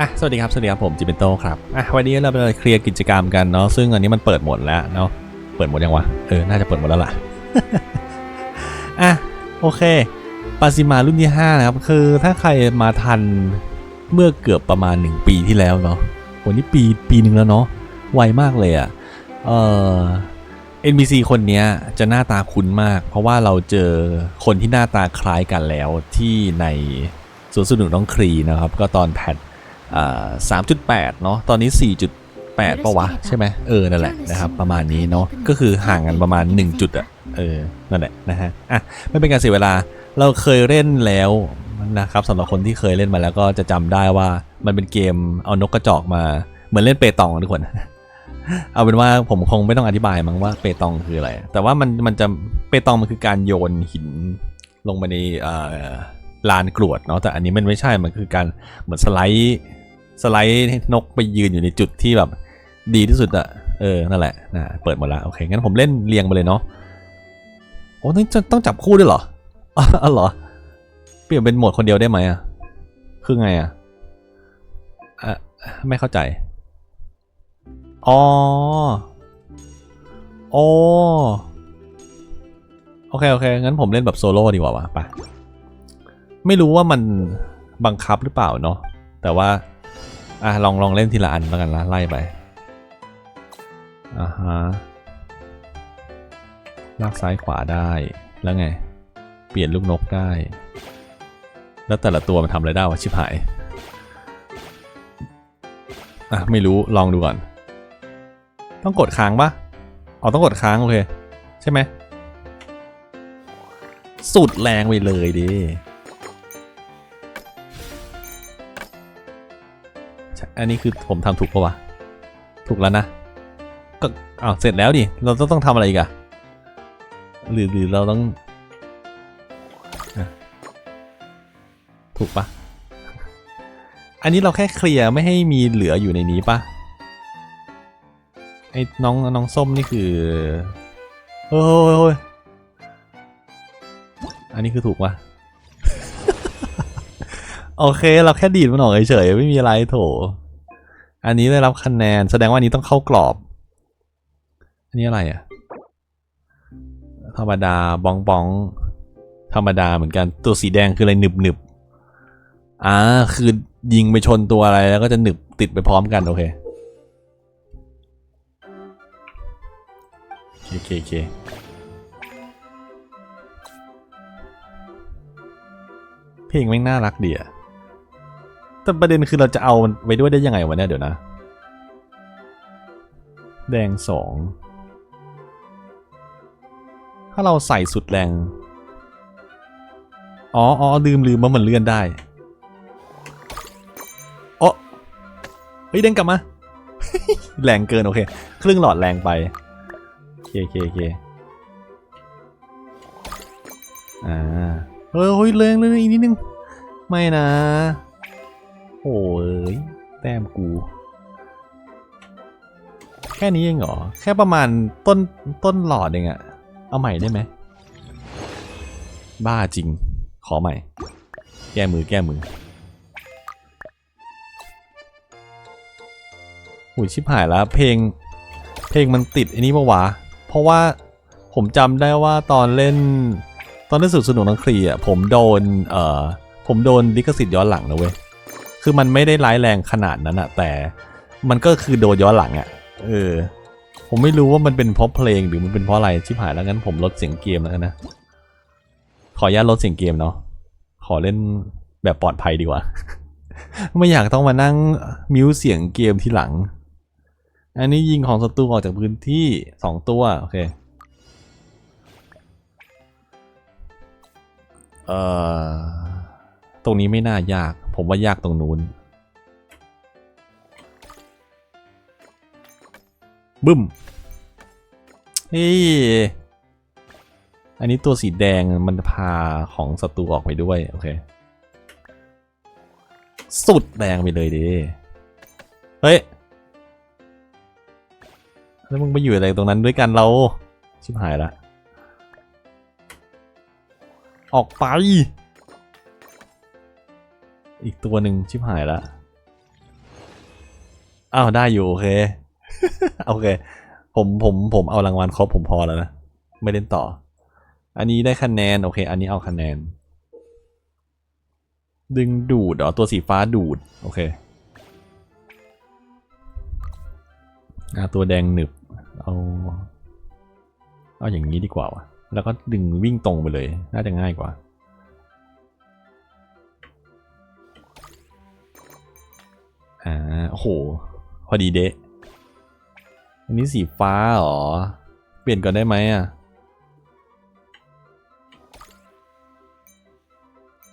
อะสวัสดีครับ สวัสดีครับ ผมจิเปนโตครับอะวันนี้เราไปเคลียร์กิจกรรมกันเนาะซึ่งอันนี้มันเปิดหมดแล้วเนาะเปิดหมดยังวะเออน่าจะเปิดหมดแล้วล่ะอะโอเคปาซิมารุ่นที่5นะครับคือถ้าใครมาทันเมื่อเกือบประมาณ 1 ปีที่แล้วเนาะวันนี้ปีปีหนึ่งแล้วเนาะไวมากเลยอะ่ะเออ NPC คนเนี้ยจะหน้าตาคุ้นมาก เพราะว่าเราเจอคนที่หน้าตาคล้ายกันแล้วที่ในสวนสนุกน้องครีนะครับ ก็ตอนแพท อ่า3.8เนาะตอนนี้4.8ปะวะใช่ไหมเออนั่นแหละนะครับประมาณนี้เนาะก็คือห่างกันประมาณ 1 จุดอะเออนั่นแหละนะฮะอะไม่เป็นการเสียเวลาเราเคยเล่นแล้วนะครับสำหรับคนที่เคยเล่นมาแล้วก็จะจำได้ว่ามันเป็นเกมเอานกกระจอกมาเหมือนเล่นเปตองอะทุกคนเอาเป็นว่าผมคงไม่ต้องอธิบายมั้งว่าเปตองคืออะไร แต่ว่ามันมันจะเปตองมันคือการโยนหินลงไปในเอ่อลานกรวดเนาะแต่อันนี้มันไม่ใช่มันคือการเหมือนสไลด์ สไลด์นกไปยืนอยู่ในจุดที่แบบดีที่สุดอะเออ นั่นแหละนะเปิดหมดแล้วโอเค งั้นผมเล่นเรียงไปเลยเนาะ โอ้ต้องจะต้องจับคู่ด้วยเหรออ๋อเหรอ เปลี่ยนเป็นโหมดคนเดียวได้ไหมอะคือไงอะอะไม่เข้าใจ อ๋อ โอ้โอเค โอเค งั้นผมเล่นแบบโซโล่ดีกว่าวะไป ไม่รู้ว่ามันบังคับหรือเปล่าเนาะ แต่ว่า อะลองลองเล่นทีละอันแล้วกันละไล่ไปอ่าฮะลากซ้ายขวาได้แล้วไง เปลี่ยนลูกนกได้ แล้วแต่ละตัวมันทำอะไรได้วะชิบหายอะไม่รู้ลองดูก่อน ต้องกดค้างปะอ๋อต้องกดค้างโอเค ใช่ไหมสุดแรงไปเลยดิ อันนี้คือผมทำถูกปะวะ ถูกแล้วนะ ก็อ้าวเสร็จแล้วดิ เราต้องต้องทำอะไรอีกอะหรือหรือเราต้องอถูกปะอันนี้เราแค่เคลียร์ไม่ให้มีเหลืออยู่ในนี้ปะไอ้น้องน้องส้มนี่คือเฮ้ยเฮ้ยเฮ้ยอันนี้คือถูกปะโอเค เราแค่ดีดมันออกเฉยๆไม่มีอะไรโถ อันนี้ได้รับคะแนน แสดงว่านี้ต้องเข้ากรอบ อันนี้อะไรอะ ธรรมดาบองบอง ธรรมดาเหมือนกัน ตัวสีแดงคืออะไรหนึบหนึบอ่า คือยิงไปชนตัวอะไรแล้วก็จะหนึบติดไปพร้อมกัน โอเคโอเคโอเคเพลงแม่งน่ารักดีอะ แต่ประเด็นคือเราจะเอามันไว้ด้วยได้ยังไงวะเนี่ยเดี๋ยวนะ แดงสอง ถ้าเราใส่สุดแรง อ๋ออ๋อลืมลืมว่ามันเลื่อนได้โอ้เฮ้ยเด้งกลับมา แรงเกินโอเค ครึ่งหลอดแรงไปโอเคโอเคโอเคอ่าเฮ้ยเฮ้ยแรงเลยอีกนิดนึง ไม่นะ โอ้ยแต้มกู แค่นี้เองเหรอ แค่ประมาณต้นต้นหลอดเองอะเอาใหม่ได้ไหม บ้าจริง ขอใหม่ แก้มือแก้มืออุ้ยชิบหายแล้ว เพลง เพลงมันติดอันนี้ปะวะ เพราะว่าผมจำได้ว่าตอนเล่น ตอนเล่นสุดสนุกนังครีอะผมโดน เอ่อ ผมโดนลิขสิทธิ์ย้อนหลังนะเว้ย คือมันไม่ได้ร้ายแรงขนาดนั้นอะแต่มันก็คือโดนย้อนหลังอะเออ ผมไม่รู้ว่ามันเป็นเพราะเพลงหรือมันเป็นเพราะอะไรชิบหายแล้วงั้นผมลดเสียงเกมแล้วกันนะ ขออนุญาตลดเสียงเกมเนาะขอเล่นแบบปลอดภัยดีกว่า ไม่อยากต้องมานั่งมิวเสียงเกมทีหลัง อันนี้ยิงของศัตรูออกจากพื้นที่สองตัวโอเคเอ่อตรงนี้ไม่น่ายาก ผมว่ายากตรงนู้นบึ้มนี่อันนี้ตัวสีแดงมันพาของศัตรูออกไปด้วย โอเค สุดแดงไปเลยดิ เฮ้ย แล้วมึงไปอยู่อะไรตรงนั้นด้วยกันเรา ชิบหายละ ออกไป อีกตัวหนึ่งชิบหายละอ้าวได้อยู่โอเค โอเค ผมผมผมเอารางวัลครบผมพอแล้วนะ ไม่เล่นต่อ อันนี้ได้คะแนน โอเค อันนี้เอาคะแนน ดึงดูดเหรอตัวสีฟ้าดูด โอเคอะตัวแดงหนึบ เอาเอาอย่างนี้ดีกว่าวะแล้วก็ดึงวิ่งตรงไปเลย น่าจะง่ายกว่า อ่าโอ้โห พอดีเดะอันนี้สีฟ้าหรอ เปลี่ยนก่อนได้ไหมอะ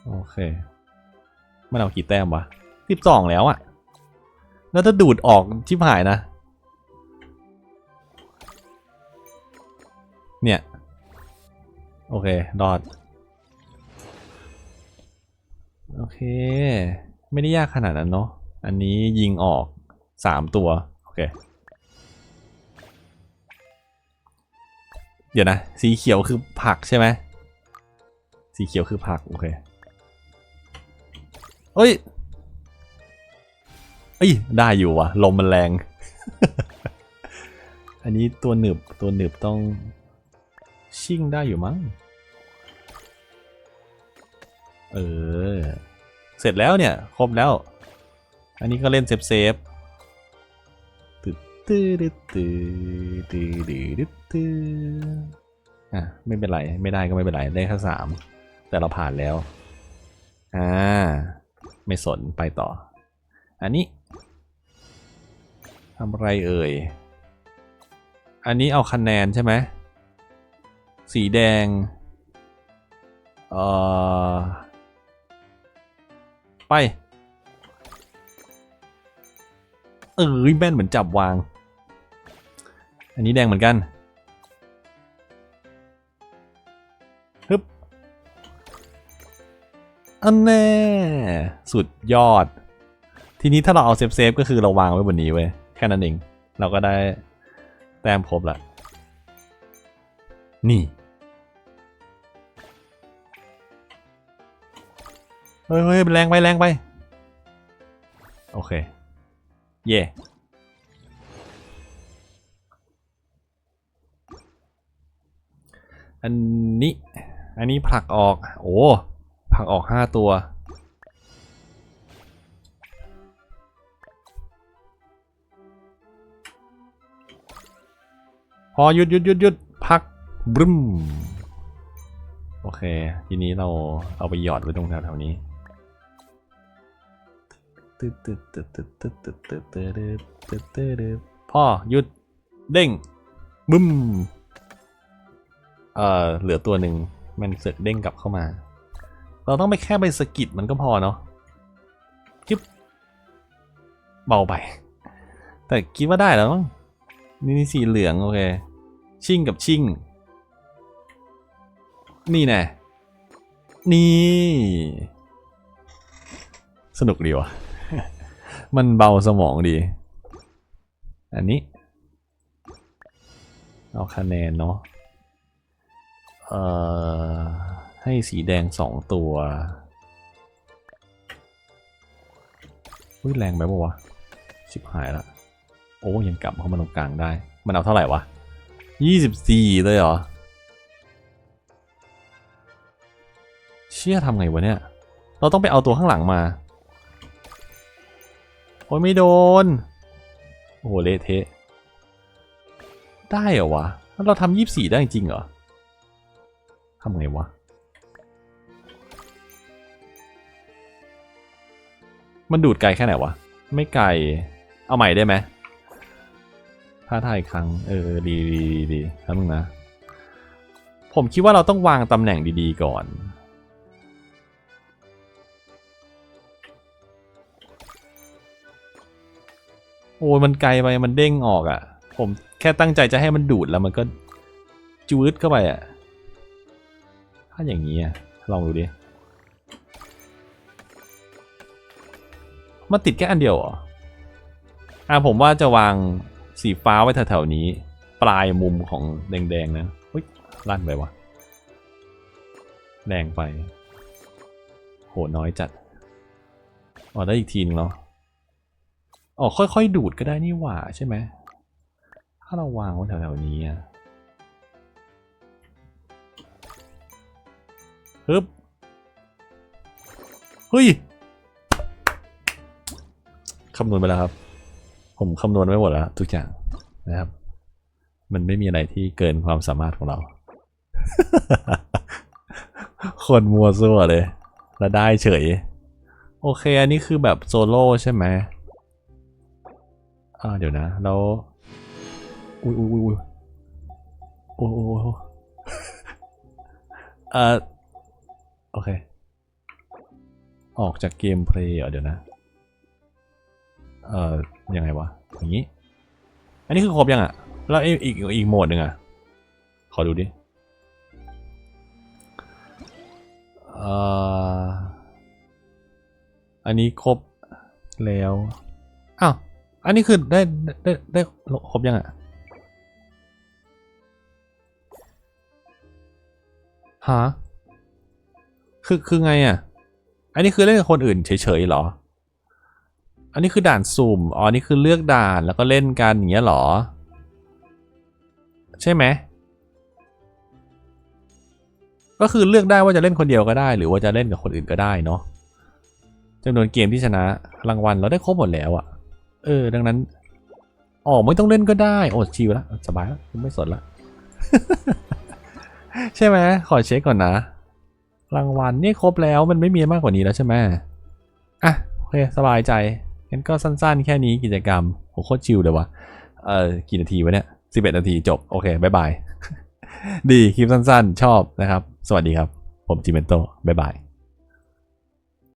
โอเค มันเอากี่แต้มวะสิบสองแล้วอะแล้วถ้าดูดออกชิบหายนะ เนี่ย โอเค รอด โอเค ไม่ได้ยากขนาดนั้นเนาะ อันนี้ยิงออกสามตัว โอเค เดี๋ยวนะ สีเขียวคือผักใช่ไหม สีเขียวคือผัก โอเคเอ้ยเอ้ย ได้อยู่ว่ะ ลมมันแรง อันนี้ตัวหนึบ ตัวหนึบต้อง ชิ่งได้อยู่มั้ง เออ เสร็จแล้วเนี่ย ครบแล้ว อันนี้ก็เล่นเซฟเซฟตึ๊ดตึ๊ดตึ๊ดตึ๊ดตึ๊ดตึ๊ดอะไม่เป็นไร ไม่ได้ก็ไม่เป็นไร ได้แค่สามแต่เราผ่านแล้ว อ่า ไม่สนไปต่อ อันนี้ทำอะไรเอ่ย อันนี้เอาคะแนนใช่ไหม สีแดง เอ่อ ไป เออแม่นเหมือนจับวาง อันนี้แดงเหมือนกันฮึบอันแน่สุดยอด ทีนี้ถ้าเราเอาเซฟเซฟก็คือเราวางไว้บนนี้เว้ยแค่นั้นเอง เราก็ได้แต้มครบละนี่เฮ้ยเฮ้ยแรงไปแรงไป โอเค เย่อันนี้ อันนี้ผลักออก โอ้ผลักออกห้าตัว พอหยุดหยุดหยุดหยุดพักบรึมโอเค ทีนี้เราเอาไปหยอดไว้ตรงแถวๆนี้ ตึ๊ดตึ๊ดตึ๊ดตึ๊ดตึ๊ดตึ๊ดตึ๊ดตึ๊ดตึ๊ดตึ๊ดตึ๊ดพ่อหยุดเด้งบึ้มเอ่อเหลือตัวหนึ่งมันเสกเด้งกลับเข้ามา เราต้องไปแค่ไปสะกิดมันก็พอเนาะจิ๊บเบาไป แต่คิดว่าได้แล้วมั้งนี่นี่สีเหลืองโอเค ชิ่งกับชิ่ง นี่แน่นี่ สนุกดีว่ะ มันเบาสมองดี อันนี้ เอาคะแนนเนาะ เอ่อ ให้สีแดงสองตัวอุ้ยแรงไปปะวะชิบหายละ โอ้ยังกลับเข้ามาตรงกลางได้ มันเอาเท่าไหร่วะยี่สิบสี่เลยเหรอ เชี่ยทำไงวะเนี่ย เราต้องไปเอาตัวข้างหลังมา โอ้ยไม่โดน โอ้โหเละเทะ ได้เหรอวะ แล้วเราทำยี่สิบสี่ได้จริงเหรอทำไงวะ มันดูดไกลแค่ไหนวะ ไม่ไกล เอาใหม่ได้ไหมท้าทายครั้ง เออ ดีดีดีครับมึงนะ ผมคิดว่าเราต้องวางตำแหน่งดีๆก่อน โอ้ยมันไกลไปมันเด้งออกอะ่ะ ผมแค่ตั้งใจจะให้มันดูดแล้วมันก็จูดเข้าไปอะ่ะ ถ้าอย่างนี้อะลองดูดิมันติดแค่อันเดียวเหรออะผมว่าจะวางสีฟ้าไว้แถวๆนี้ ปลายมุมของแดงๆนะอุ้ยลั่นไปวะแดงไป โหน้อยจัดอ๋อได้อีกทีนึงเนาะ อ๋อค่อยๆ ดูดก็ได้นี่หว่าใช่ไหมถ้าเราวางไว้แถวๆนี้อะฮึบเฮ้ยคำนวณไปแล้วครับ ผมคำนวณไว้หมดแล้วทุกอย่างนะครับ มันไม่มีอะไรที่เกินความสามารถของเราคนมัวซั่วเลย แล้วได้เฉย โอเค อันนี้คือแบบโซโล่ใช่ไหม อ่าเดี๋ยวนะ แล้ว อุ้ยอุ้ยอุ้ยโอ้โหเอ่อโอเค ออกจากเกมเพลย์เดี๋ยวนะ เอ่อ ยังไงวะ อย่างนี้ อันนี้คือครบยังอะ แล้วไอ้อีกอีกโหมดหนึ่งอะ ขอดูดิ เอ่อ อันนี้ครบแล้ว อ้าว อันนี้คือได้ได้ได้ไดครบยังอะฮะคือคือไงอะ อันนี้คือเล่นกับคนอื่นเฉยๆหรอ อันนี้คือด่านสุ่ม อ๋อ นี่คือเลือกด่านแล้วก็เล่นกันอย่างเงี้ยหรอ ใช่ไหม ก็คือเลือกได้ว่าจะเล่นคนเดียวก็ได้ หรือว่าจะเล่นกับคนอื่นก็ได้เนาะจำนวนเกมที่ชนะรางวัลเราได้ครบหมดแล้วอะ เออ ดังนั้นอ๋อไม่ต้องเล่นก็ได้ โอ้ชิวแล้วสบายแล้วไม่สนละ ใช่ไหมขอเช็คก่อนนะรางวัลนี่ครบแล้วมันไม่มีมากกว่านี้แล้วใช่ไหมอะโอเคสบายใจงั้นก็สั้นๆ แค่นี้กิจกรรมโหโคตรชิลเลยวะเออกี่นาทีวะเนี่ยสิบเอ็ดนาทีจบ โอเคบายบาย ดีคลิปสั้นๆ ชอบนะครับ สวัสดีครับ ผมจิเมนโตบายบาย